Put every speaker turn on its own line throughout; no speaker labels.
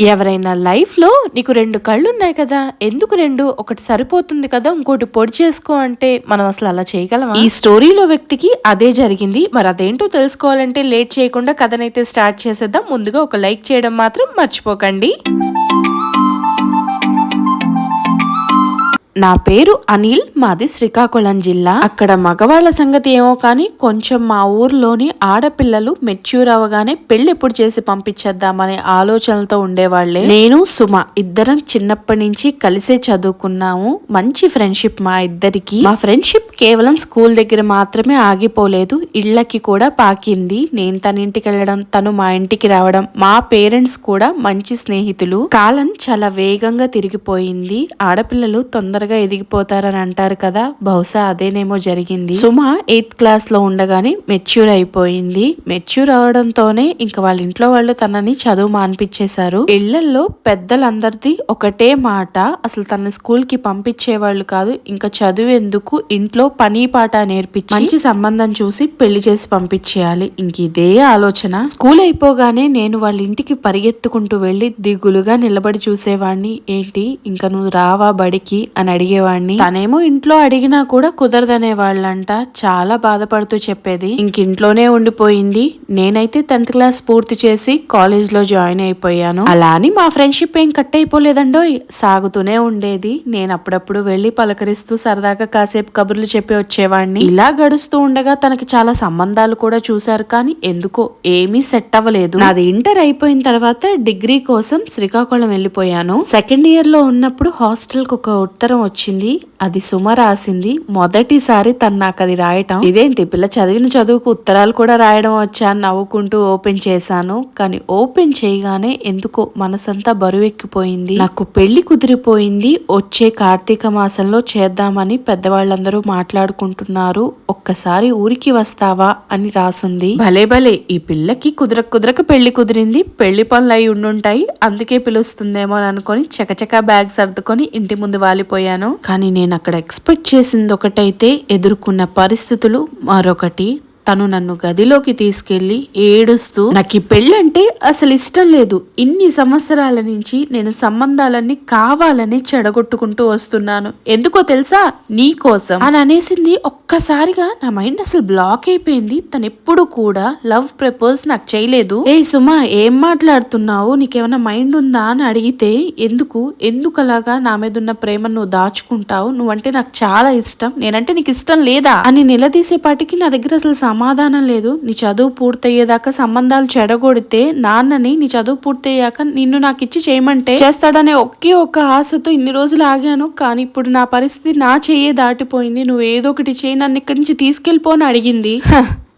ఎవరైనా లైఫ్లో నీకు రెండు కళ్ళు ఉన్నాయి కదా ఎందుకు రెండు? ఒకటి సరిపోతుంది కదా ఇంకోటి పొడి చేసుకో అంటే మనం అసలు అలా చేయగలమా? ఈ స్టోరీలో వ్యక్తికి అదే జరిగింది. మరి అదేంటో తెలుసుకోవాలంటే లేట్ చేయకుండా కథనైతే స్టార్ట్ చేసేద్దాం. ముందుగా ఒక లైక్ చేయడం మాత్రం మర్చిపోకండి. నా పేరు అనిల్ మాది శ్రీకాకుళం జిల్లా. అక్కడ మగవాళ్ళ సంగతి ఏమో కానీ కొంచెం మా ఊర్లోని ఆడపిల్లలు మెచ్యూర్ అవగానే పెళ్ళి ఎప్పుడు చేసి పంపించేద్దామనే ఆలోచనలతో ఉండేవాళ్ళే నేను సుమ ఇద్దరం చిన్నప్పటి నుంచి కలిసే చదువుకున్నాము. మంచి ఫ్రెండ్షిప్ మా ఇద్దరికి. మా ఫ్రెండ్షిప్ కేవలం స్కూల్ దగ్గర మాత్రమే ఆగిపోలేదు. ఇళ్ళకి కూడా పాకింది. నేను తన ఇంటికి వెళ్ళడం తను మా ఇంటికి రావడం మా పేరెంట్స్ కూడా మంచి స్నేహితులు. కాలం చాలా వేగంగా తిరిగిపోయింది. ఆడపిల్లలు తొందరగా ఎదిగిపోతారని అంటారు కదా బహుశా అదేనేమో జరిగింది. సుమ ఎయిత్ క్లాస్లో ఉండగానే మెచ్యూర్ అయిపోయింది. మెచ్యూర్ అవడంతోనే ఇంకా వాళ్ళ ఇంట్లో వాళ్ళు తనని చదువు మాన్పించేశారు ఇళ్ళలో పెద్దలందరిది ఒకటే మాట అసలు తన స్కూల్కి పంపించేవాళ్ళు కాదు ఇంకా చదువు ఎందుకు ఇంట్లో పని పాట నేర్పించి మంచి సంబంధం చూసి పెళ్ళి చేసి పంపించేయాలి ఇంక ఇదే ఆలోచన. స్కూల్ అయిపోగానే నేను వాళ్ళ ఇంటికి పరిగెత్తుకుంటూ వెళ్ళి దిగులుగా నిలబడి చూసేవాడిని ఏంటి ఇంకా నువ్వు రావా బడికి? అని అడిగేవాడిని. తనేమో ఇంట్లో అడిగినా కూడా కుదరదనే వాళ్ళంట చాలా బాధపడుతూ చెప్పేది. ఇంక ఇంట్లోనే ఉండిపోయింది. నేనైతే టెన్త్ క్లాస్ పూర్తి చేసి కాలేజ్లో జాయిన్ అయిపోయాను. అలా అని మా ఫ్రెండ్షిప్ ఏం కట్ అయిపోలేదండో సాగుతూనే ఉండేది. నేను అప్పుడప్పుడు వెళ్ళి పలకరిస్తూ సరదాగా కాసేపు కబుర్లు చెప్పి వచ్చేవాడిని. ఇలా గడుస్తూ ఉండగా తనకి చాలా సంబంధాలు కూడా చూశారు కానీ ఎందుకో ఏమీ సెట్ అవ్వలేదు. నాది ఇంటర్ అయిపోయిన తర్వాత డిగ్రీ కోసం శ్రీకాకుళం వెళ్ళిపోయాను. సెకండ్ ఇయర్లో ఉన్నప్పుడు హాస్టల్కు ఒక ఉత్తరం వచ్చింది. అది సుమ రాసింది మొదటిసారి తను నాకు అది రాయటం. ఇదేంటి? పిల్ల చదివిన చదువుకు ఉత్తరాలు కూడా రాయడం వచ్చా? అని నవ్వుకుంటూ ఓపెన్ చేశాను. కానీ ఓపెన్ చేయగానే ఎందుకో మనసంతా బరువెక్కిపోయింది. నాకు పెళ్ళి కుదిరిపోయింది. వచ్చే కార్తీక మాసంలో చేద్దామని పెద్దవాళ్ళందరూ మాట్లాడుకుంటున్నారు. ఒక్కసారి ఊరికి వస్తావా? అని రాసుంది. భలే భలే! ఈ పిల్లకి కుదరక కుదరక పెళ్ళి కుదిరింది. పెళ్ళి పనులు అయి ఉండుంటాయి. అందుకే పిలుస్తుందేమో అనుకొని చకచకా బ్యాగ్ సర్దుకొని ఇంటి ముందు వాలిపోయాను. కానీ నేను అక్కడ ఎక్స్పెక్ట్ చేసింది ఒకటైతే ఎదుర్కొన్న పరిస్థితులు మరొకటి. తను నన్ను గదిలోకి తీసుకెళ్ళి ఏడుస్తూ నాకు ఈ పెళ్ళంటే అసలు ఇష్టం లేదు. ఇన్ని సంవత్సరాల నుంచి నేను సంబంధాలన్నీ కావాలని చెడగొట్టుకుంటూ వస్తున్నాను. ఎందుకో తెలుసా? నీ కోసం. అని అనేసింది. ఒక్కసారిగా నా మైండ్ అసలు బ్లాక్ అయిపోయింది. తను ఎప్పుడు కూడా లవ్ ప్రపోజ్ నాకు చేయలేదు. ఏ సుమా ఏం మాట్లాడుతున్నావు? నీకేమైనా మైండ్ ఉందా? అని అడిగితే ఎందుకు? ఎందుకలాగా నా మీద ఉన్న ప్రేమను నువ్వు దాచుకుంటావు? నువ్వంటే నాకు చాలా ఇష్టం. నేనంటే నీకు ఇష్టం లేదా? అని నిలదీసేపాటికి నా దగ్గర అసలు సమాధానం లేదు. నీ చదువు పూర్తయ్యేదాకా సంబంధాలు చెడగొడితే నాన్నని నీ చదువు పూర్తయ్యాక నిన్ను నాకు ఇచ్చి చేయమంటే చేస్తాడనే ఒకే ఒక్క ఆశతో ఇన్ని రోజులు ఆగాను. కానీ ఇప్పుడు నా పరిస్థితి నా చెయ్యే దాటిపోయింది. నువ్వు ఏదో ఒకటి చేయి. నన్ను ఇక్కడి నుంచి తీసుకెళ్ళిపోని అడిగింది.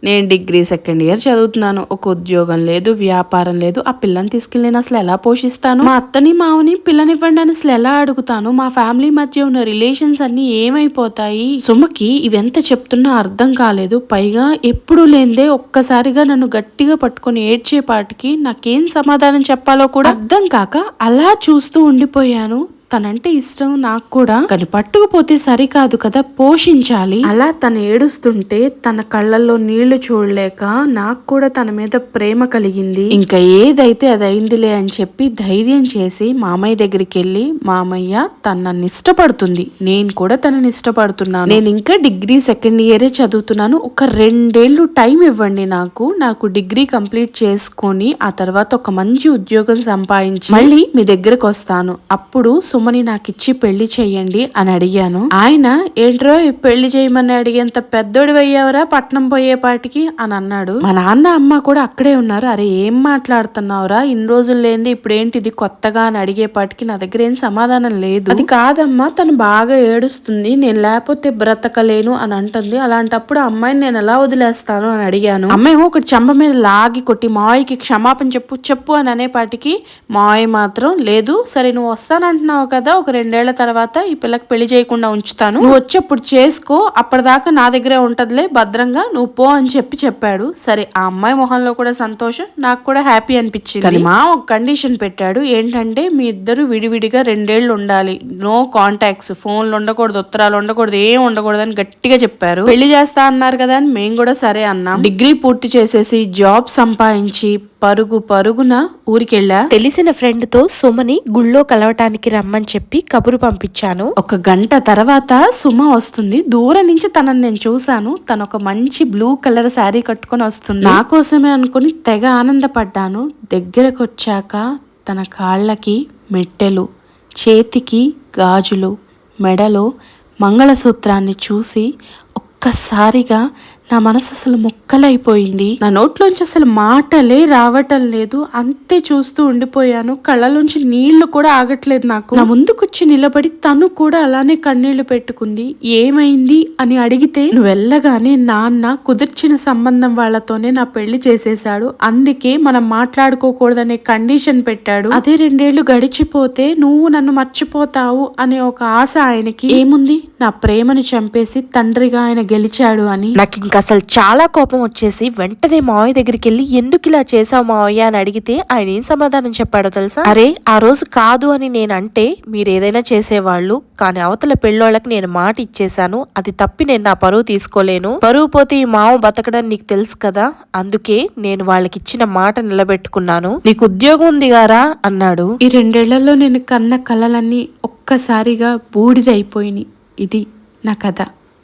నేను డిగ్రీ సెకండ్ ఇయర్ చదువుతున్నాను. ఒక ఉద్యోగం లేదు వ్యాపారం లేదు. ఆ పిల్లని తీసుకెళ్ళి నేను అసలు ఎలా పోషిస్తాను? మా అత్తని మావని పిల్లనివ్వండి అని అసలు ఎలా అడుగుతాను? మా ఫ్యామిలీ మధ్య ఉన్న రిలేషన్స్ అన్ని ఏమైపోతాయి? సుమకి ఇవెంత చెప్తున్నా అర్థం కాలేదు. పైగా ఎప్పుడు లేందే ఒక్కసారిగా నన్ను గట్టిగా పట్టుకొని ఏడ్చేపాటికి నాకేం సమాధానం చెప్పాలో కూడా అర్థం కాక అలా చూస్తూ ఉండిపోయాను. తనంటే ఇష్టం నాకు కూడా కానీ పట్టుకుపోతే సరికాదు కదా పోషించాలి. అలా తను ఏడుస్తుంటే తన కళ్ళల్లో నీళ్ళు చూడలేక నాకు కూడా తన మీద ప్రేమ కలిగింది. ఇంకా ఏదైతే అది అయిందిలే అని చెప్పి ధైర్యం చేసి మామయ్య దగ్గరికి వెళ్ళి మామయ్య తను నన్ను ఇష్టపడుతుంది. నేను కూడా తనని ఇష్టపడుతున్నాను. నేను ఇంకా డిగ్రీ సెకండ్ ఇయరే చదువుతున్నాను. ఒక రెండేళ్ళు టైం ఇవ్వండి నాకు. నాకు డిగ్రీ కంప్లీట్ చేసుకొని ఆ తర్వాత ఒక మంచి ఉద్యోగం సంపాదించి మళ్ళీ మీ దగ్గరకు వస్తాను. అప్పుడు సొమ్మని నాకు ఇచ్చి పెళ్ళి చేయండి అని అడిగాను. ఆయన ఏంట్రో పెళ్ళి చేయమని అడిగేంత పెద్దోడి అయ్యావరా పట్నం పోయేపాటికి అని అన్నాడు. మా నాన్న అమ్మ కూడా అక్కడే ఉన్నారు. అరే ఏం మాట్లాడుతున్నావురా? ఇన్ని రోజులు లేనిది ఇప్పుడేంటి ఇది కొత్తగా? అని అడిగేపాటికి నా దగ్గర ఏం సమాధానం లేదు. అది కాదమ్మా తను బాగా ఏడుస్తుంది. నేను లేకపోతే బ్రతకలేను అని అంటుంది. అలాంటప్పుడు ఆ అమ్మాయిని నేను ఎలా వదిలేస్తాను? అని అడిగాను. అమ్మాయి ఒకటి చెంబ మీద లాగి కొట్టి మాయకి క్షమాపణ చెప్పు చెప్పు అని అనేపాటికి మాయ మాత్రం లేదు. సరే నువ్వు వస్తానంటున్నావు కదా ఒక రెండేళ్ళ తర్వాత ఈ పిల్లకి పెళ్ళి చేయకుండా ఉంచుతాను. నువ్వు వచ్చేప్పుడు చేసుకో అప్పటిదాకా నా దగ్గరే ఉంటదిలే భద్రంగా నువ్వు పో అని చెప్పి చెప్పాడు. సరే ఆ అమ్మాయి మొహంలో కూడా సంతోషం నాకు కూడా హ్యాపీ అనిపించింది. కానీ మా ఒక కండిషన్ పెట్టాడు ఏంటంటే మీ ఇద్దరు విడివిడిగా రెండేళ్ళు ఉండాలి. నో కాంటాక్ట్స్ ఫోన్లు ఉండకూడదు ఉత్తరాలు ఉండకూడదు ఏం ఉండకూడదు అని గట్టిగా చెప్పారు. పెళ్ళి చేస్తా అన్నారు కదా అని మేము కూడా సరే అన్నాం. డిగ్రీ పూర్తి చేసేసి జాబ్ సంపాదించి పరుగు పరుగున ఊరికెళ్ళా?
తెలిసిన ఫ్రెండ్తో సుమని గుళ్ళో కలవటానికి రమ్మని చెప్పి కబురు పంపించాను.
ఒక గంట తర్వాత సుమ వస్తుంది. దూరం నుంచి తనని నేను చూశాను. తను ఒక మంచి బ్లూ కలర్ శారీ కట్టుకొని వస్తుంది. నా కోసమే అనుకుని తెగ ఆనందపడ్డాను. దగ్గరకు వచ్చాక తన కాళ్ళకి మెట్టెలు చేతికి గాజులు మెడలో మంగళసూత్రాన్ని చూసి ఒక్కసారిగా నా మనసు అసలు ముక్కలైపోయింది. నా నోట్లోంచి అసలు మాటలే రావటం లేదు. అంతే చూస్తూ ఉండిపోయాను. కళ్ళలోంచి నీళ్ళు కూడా ఆగట్లేదు నాకు. నా ముందుకొచ్చి నిలబడి తను కూడా అలానే కన్నీళ్ళు పెట్టుకుంది. ఏమైంది అని అడిగితే నువ్వు వెళ్ళగానే నాన్న కుదిర్చిన సంబంధం వాళ్ళతోనే నా పెళ్ళి చేసేశాడు. అందుకే మనం మాట్లాడుకోకూడదనే కండిషన్ పెట్టాడు. అదే రెండేళ్ళు గడిచిపోతే నువ్వు నన్ను మర్చిపోతావు అనే ఒక ఆశ ఆయనకి ఏముంది? నా ప్రేమను చంపేసి తండ్రిగా ఆయన గెలిచాడు అని.
నాకు ఇంకా అసలు చాలా కోపం వచ్చేసి వెంటనే మావయ్య దగ్గరికి వెళ్ళి ఎందుకు ఇలా చేసావు మావయ్య? అని అడిగితే ఆయన ఏం సమాధానం చెప్పాడో తెలుసా? అరే ఆ రోజు కాదు అని నేను అంటే మీరు ఏదైనా చేసేవాళ్ళు కానీ అవతల పెళ్ళోళ్ళకి నేను మాట ఇచ్చేశాను. అది తప్పి నేను నా పరువు తీసుకోలేను. పరువు పోతే ఈ మావ బతకడం నీకు తెలుసు కదా? అందుకే నేను వాళ్ళకి ఇచ్చిన మాట నిలబెట్టుకున్నాను. నీకు ఉద్యోగం ఉంది గారా? అన్నాడు.
ఈ రెండేళ్ళలో నేను కన్న కలలన్నీ ఒక్కసారిగా బూడిదైపోయినాయి. ఇది నా కథ.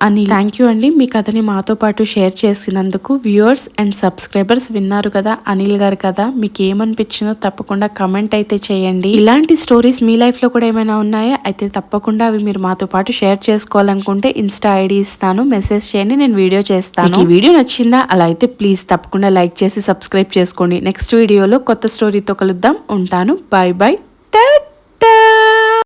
అని థ్యాంక్ యూ అండి. మీ కథని మాతో పాటు షేర్ చేసినందుకు వ్యూవర్స్ అండ్ సబ్స్క్రైబర్స్ విన్నారు కదా అనిల్ గారు కదా మీకు ఏమనిపించిందో తప్పకుండా కమెంట్ అయితే చేయండి. ఇలాంటి స్టోరీస్ మీ లైఫ్లో కూడా ఏమైనా ఉన్నాయా? అయితే తప్పకుండా అవి మీరు మాతో పాటు షేర్ చేసుకోవాలనుకుంటే ఇన్స్టా ఐడి ఇస్తాను. మెసేజ్ చేయండి నేను వీడియో చేస్తాను. ఈ వీడియో నచ్చిందా? అలా అయితే ప్లీజ్ తప్పకుండా లైక్ చేసి సబ్స్క్రైబ్ చేసుకోండి. నెక్స్ట్ వీడియోలో కొత్త స్టోరీతో కలుద్దాం. ఉంటాను. Bye bye